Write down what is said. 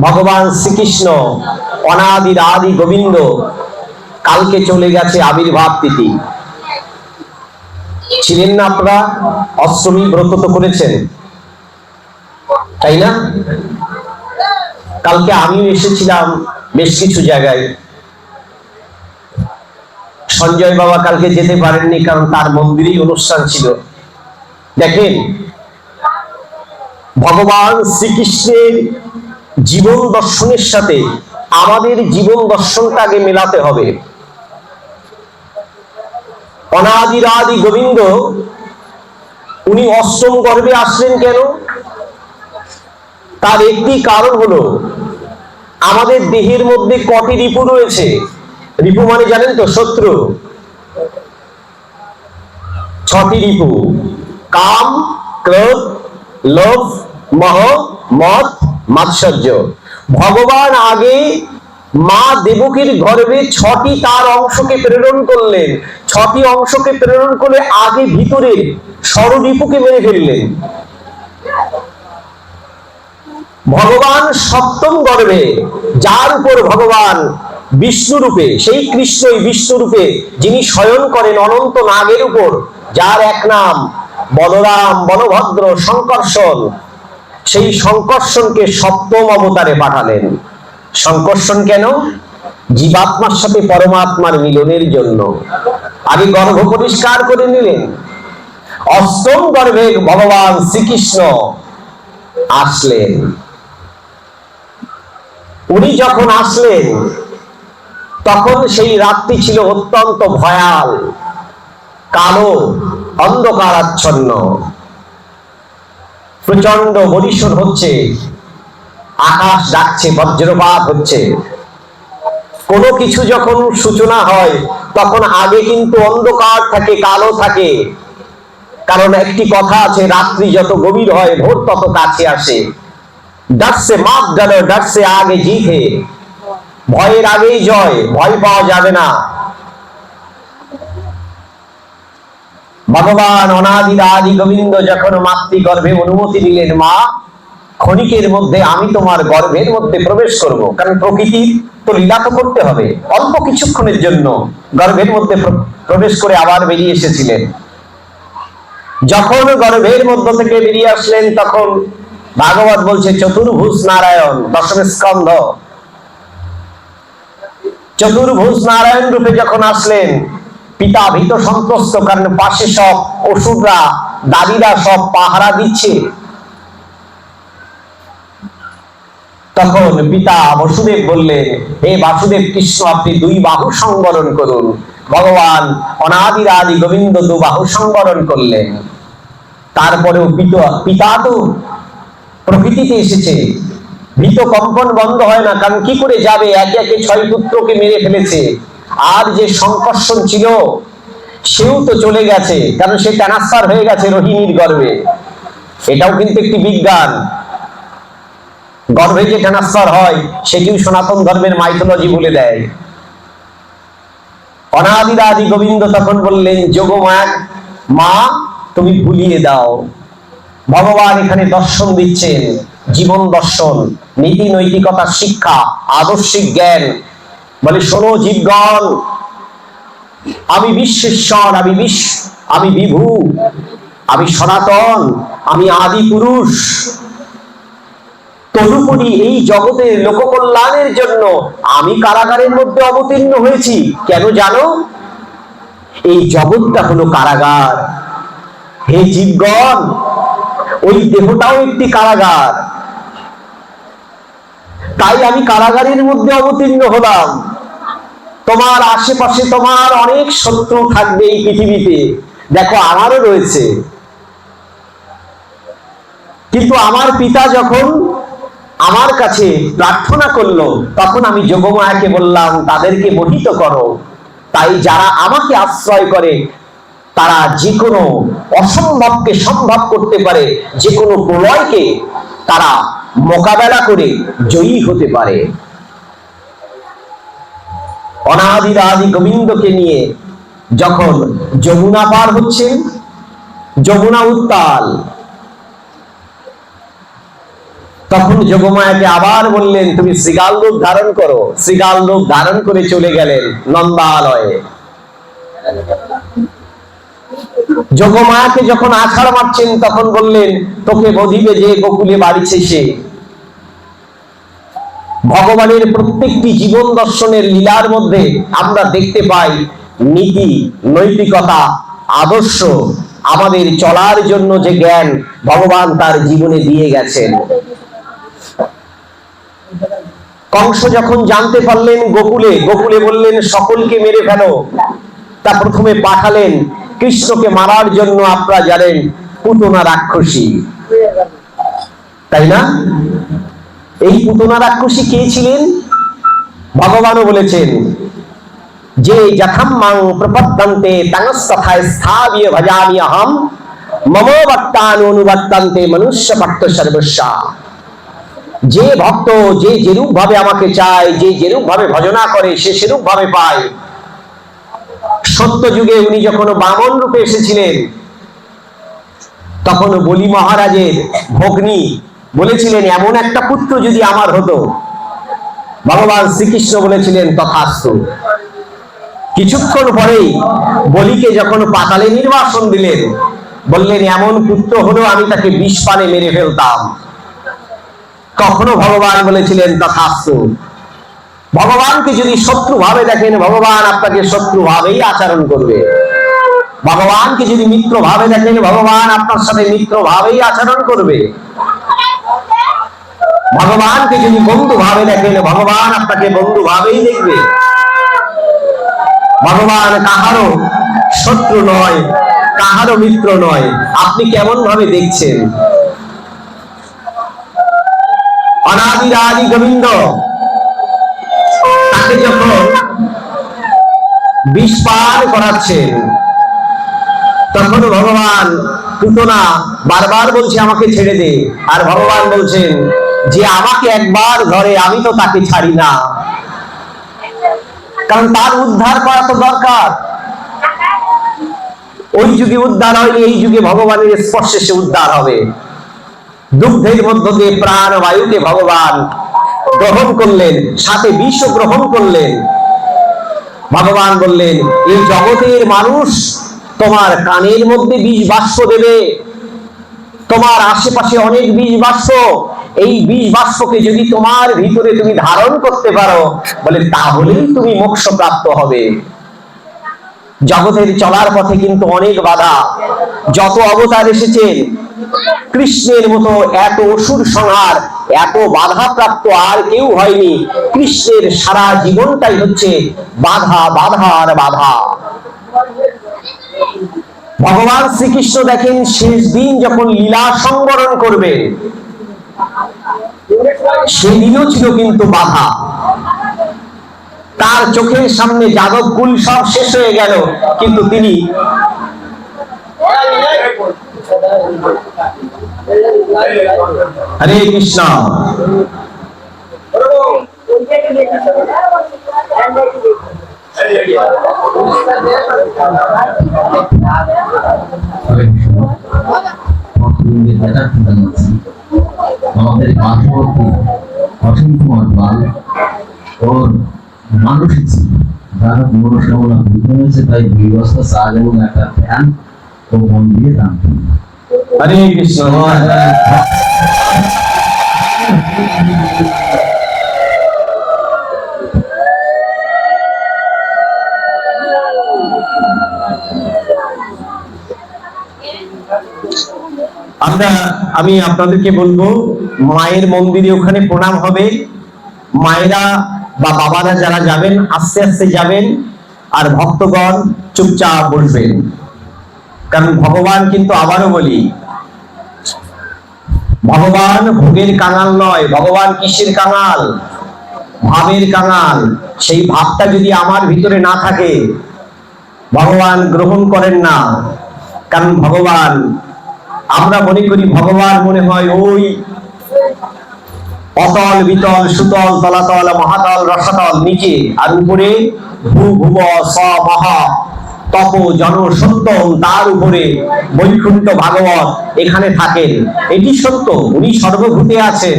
ভগবান শ্রীকৃষ্ণ অনাদির আদি গোবিন্দ, কালকে চলে গেছে আবির্ভাব তিথি। ছিলেন না আপনারা? অষ্টমী ব্রত তো করেছেন। তাই না? কালকে আমিও এসেছিলাম বেশ কিছু জায়গায়। সঞ্জয় বাবা কালকে যেতে পারেননি কারণ তার মন্দিরেই অনুষ্ঠান ছিল। দেখেন, ভগবান শ্রীকৃষ্ণের জীবন দর্শনের সাথে আমাদের জীবন দর্শনটা আগে মেলাতে হবে। অনাদির আদি গোবিন্দ, উনি অষ্টম গর্ভে আসলেন কেন? তার একটি কারণ হলো, আমাদের দেহের মধ্যে কটি রিপু রয়েছে? রিপু মানে জানেন তো, শত্রু। ছটি রিপু, কাম, ক্রোধ, লোভ, মহ, মদ মাৎসর্য। ভগবান আগে মা দেবকীর গর্ভে ছটি তার অংশকে প্রেরণ করলেন। ছটি অংশকে প্রেরণ করে আগে ভিতরে ষড়রিপুকে মেরে ফেললেন। ভগবান সপ্তম গর্ভে, যার উপর ভগবান বিষ্ণু রূপে সেই কৃষ্ণই বিষ্ণু রূপে যিনি শয়ন করেন অনন্ত নাগের উপর, যার এক নাম বলরাম বলভদ্র শঙ্কর্ষণ সেই শঙ্কর্ষণকে সপ্তম অবতারে পাঠালেন। শঙ্কর্ষণ কেন? জীবাত্মার সাথে পরমাত্মার মিলনের জন্য। আগে গর্ভ পরিষ্কার করে নিলেন। অষ্টম গর্ভে ভগবান শ্রীকৃষ্ণ আসলেন। উনি যখন আসলেন, তখন সেই রাত্রি ছিল অত্যন্ত ভয়াল, কালো, অন্ধকারাচ্ছন্ন। প্রচণ্ড বরিশন হচ্ছে। আকাশ ডাকছে, বজ্রপাত হচ্ছে। কোনো কিছু যখন সূচনা হয়, তখন আগে কিন্তু অন্ধকার থাকে, কালো থাকে। কারণ একটি কথা আছে, রাত্রি যত গভীর হয়, ভোর তত কাছে আসে। ডাকছে, মাপ গেল ডাকছে আগে জিতে ভয়ের আগেই জয়, ভয় পাওয়া যাবে না। ভগবান অনাদির আদি গোবিন্দ যখন মাতৃ গর্ভে অনুমতি দিলেন মা, ক্ষণিকের মধ্যে আমি তোমার গর্ভের মধ্যে প্রবেশ করব। কারণ প্রকৃতি তো লীলা তো করতে হবে। অল্প কিছুক্ষণের জন্য গর্ভের মধ্যে প্রবেশ করে আবার বেরিয়ে এসেছিলেন। যখন গর্ভের মধ্য থেকে বেরিয়ে আসলেন, তখন ভাগবত বলছে, চতুর্ভুজ নারায়ণ, দশম স্কন্ধ। চতুর্ভুজ নারায়ণ রূপে যখন আসলেন পিতা ভীত সন্ত্রস্ত, কারণ পাশে সব অসুররা দাদিরা সব পাহারা দিচ্ছে। তখন পিতা বসুদেব বললেন, হে বাসুদেব কৃষ্ণ, আপনি দুই বাহু সংবরণ করুন। ভগবান অনাদির আদি গোবিন্দ দু বাহু সংবরণ করলেন। তারপরেও পিতা তো প্রকৃতিতে এসেছে। ভীত কম্পন বন্ধ হয় না, কারণ কি করে যাবে? একে একে ছয় পুত্রকে মেরে ফেলেছে। আর যে সংকর্ষণ ছিল, সেও তো চলে গেছে কারণ সে ট্রান্সফার হয়ে গেছে রোহিণীর গর্ভে? এটাও কিন্তু একটি বিজ্ঞান। গর্ভে যে ট্রান্সফার হয়, সেটিও সনাতন ধর্মের মাইথোলজি বলে দেয়। অনাদির আদি গোবিন্দ তখন বললেন যোগমায়া মা, তুমি ভুলিয়ে দাও। ভগবান এখানে দর্শন দিচ্ছেন, জীবন দর্শন নীতি নৈতিকতার শিক্ষা, আদর্শিক জ্ঞান বলে, শোনো জীবগণ আমি বিশ্বেশ্বর, আমি বিশ্ব, আমি বিভু, আমি সনাতন, আমি আদি পুরুষ। তদুপরি এই জগতের লোককল্যাণের জন্য আমি কারাগারের মধ্যে অবতীর্ণ হয়েছি। কেন জানো? এই জগৎটা হলো কারাগার। হে জীবগণ, ওই দেহটাও একটি কারাগার। তাই আমি কারাগারের মধ্যে অবতীর্ণ হলাম। তোমার আশেপাশে তোমার অনেক শত্রু থাকবে এই পৃথিবীতে। দেখো, আমারও রয়েছে। কিন্তু আমার পিতা যখন আমার কাছে প্রার্থনা করল, তখন আমি যোগমায়াকে বললাম, তাদেরকে মোহিত করো। তাই যারা আমাকে আশ্রয় করে, তারা যে কোনো অসম্ভবকে সম্ভব করতে পারে যে কোনো প্রলয়কে তারা মোকাবেলা করে জয়ী হতে পারে। অনাদির আদি গোবিন্দকে নিয়ে যখন যমুনা পার হচ্ছেন, যমুনা উত্তাল। তখন যোগমায়াকে আবার বললেন, তুমি শ্রীগাল রূপ ধারণ করো। শ্রীগাল রূপ ধারণ করে চলে গেলেন নন্দালয়ে। যোগমায়াকে যখন আছাড় মারছেন, তখন বললেন, তোকে বধিবে যে গোকুলে বাড়িছে সে। ভগবানের প্রত্যেকটি জীবন দর্শনের লীলার মধ্যে আমরা দেখতে পাই নীতি, নৈতিকতা, আদর্শ আমাদের চলার জন্য যে জ্ঞান ভগবান তার জীবনে দিয়ে গেছেন। কংস যখন জানতে পারলেন গোকুলে গোকুলে বললেন, সকলকে মেরে ফেলো। তা প্রথমে পাঠালেন, কৃষ্ণকে মারার জন্য আপনারা জানেন, পুতনা রাক্ষসী। তাই না? এই পুতনা রাক্ষসী কে ছিলেন? ভগবানও বলেছেন, যে যথাম্মাং প্রপদ্যন্তে তাংস্তথায় স্থাবিয় ভজামি অহম মম বক্তান অনুবর্তন্তে মনুষ্য ভক্ত সর্বস্বা। যে ভক্ত যে যেরূপ ভাবে আমাকে চায়, যে যেরূপ ভাবে ভজনা করে, সে সেরূপ ভাবে পায়। সত্য যুগে উনি যখন বামন রূপে এসেছিলেন, তখন বলি মহারাজের ভগ্নী বলেছিলেন, এমন একটা পুত্র যদি আমার হতো। ভগবান শ্রীকৃষ্ণ বলেছিলেন, তথাস্তু। কিছুক্ষণ পরেই বলিকে যখন পাতালে নির্বাসন দিলেন, বললেন, এমন পুত্র হলো, আমি তাকে বিষ পানে মেরে ফেলতাম। কখনো ভগবান বলেছিলেন, তথাস্তু। ভগবানকে যদি শত্রু ভাবে দেখেন, ভগবান আপনাকে শত্রু ভাবেই আচরণ করবে। ভগবানকে যদি মিত্র ভাবে দেখেন, ভগবান আপনার সাথে মিত্র ভাবেই আচরণ করবে। ভগবানকে যদি বন্ধু ভাবে দেখেন ভগবান আপনাকে বন্ধু ভাবেই দেখবে। ভগবান কাহারও শত্রু নয়, কাহারও মিত্র নয়। আপনি কেমন ভাবে দেখছেন? অনাদির আদি গোবিন্দ, তাকে যখন করাচ্ছেন, তখন ভগবান পুতনা বারবার বলছে, আমাকে ছেড়ে দে। আর ভগবান বলছেন যে আমাকে একবার ধরে, আমি তো তাকে ছাড়ি না। কারণ তার উদ্ধার করা তো দরকার। ওই যুগে উদ্ধার হয়নি, এই যুগে ভগবানের স্পর্শে সে উদ্ধার হবে। দুগ্ধের মধ্য দিয়ে প্রাণ বায়ুকে ভগবান গ্রহণ করলেন, সাথে বিষ গ্রহণ করলেন। ভগবান বললেন এই জগতের মানুষ তোমার কানের মধ্যে বীজ বাষ্প দেবে। তোমার আশেপাশে অনেক বীজ বাষ্প এই বীজ বাষ্পকে যদি তোমার ভিতরে তুমি ধারণ করতে পারো, বলে তাহলেই তুমি মোক্ষ প্রাপ্ত হবে। জগতের চলার পথে কিন্তু অনেক বাধা। যত অবতার এসেছেন কৃষ্ণের মতো এত অসুর সংহার, এত বাধা প্রাপ্ত আর কেউ হয়নি। কৃষ্ণের সারা জীবনটাই হচ্ছে বাধা বাধা আর বাধা। ভগবান শ্রীকৃষ্ণ দেখেন, শেষ দিন যখন লীলা সংবরণ করবে সেদিনও ছিল কিন্তু বাধা। তার চোখের সামনে যাদব কুল সব শেষ হয়ে গেল, কিন্তু তিনি হরে কৃষ্ণ। আমাদের অসীম কুমার পাল ওর মানসিক যার মনস্কামনা পূর্ণ হয়েছে তাই দুই বস্তা চাল এবং একটা ফ্যান ও মন দিয়ে দান হরে কৃষ্ণ। আমরা, আমি আপনাদেরকে বলব, মায়ের মন্দিরে ওখানে প্রণাম হবে। মায়েরা বা বাবারা যারা যাবেন, আস্তে আস্তে যাবেন আর ভক্তগণ চুপচাপ বসবেন। কারণ ভগবান কিন্তু আবারও বলি, ভগবান ভোগের কাঙাল নয়, ভগবান কিসের কাঙাল? ভাবের কাঙাল। সেই ভাবটা যদি আমার ভিতরে না থাকে, ভগবান গ্রহণ করেন না। কারণ ভগবান আমরা মনে করি ভগবান মনে হয় ওই অতল, বিতল, সুতল, তলাতল, মহাতল, রসাতল, নিচে, আর উপরে ভূ, ভুব, স, মহা, তপ, জন সত্যম তার উপরে বৈকুণ্ঠ ভাগবত এখানে থাকেন। এটি সত্য, উনি সর্বভূতে আছেন।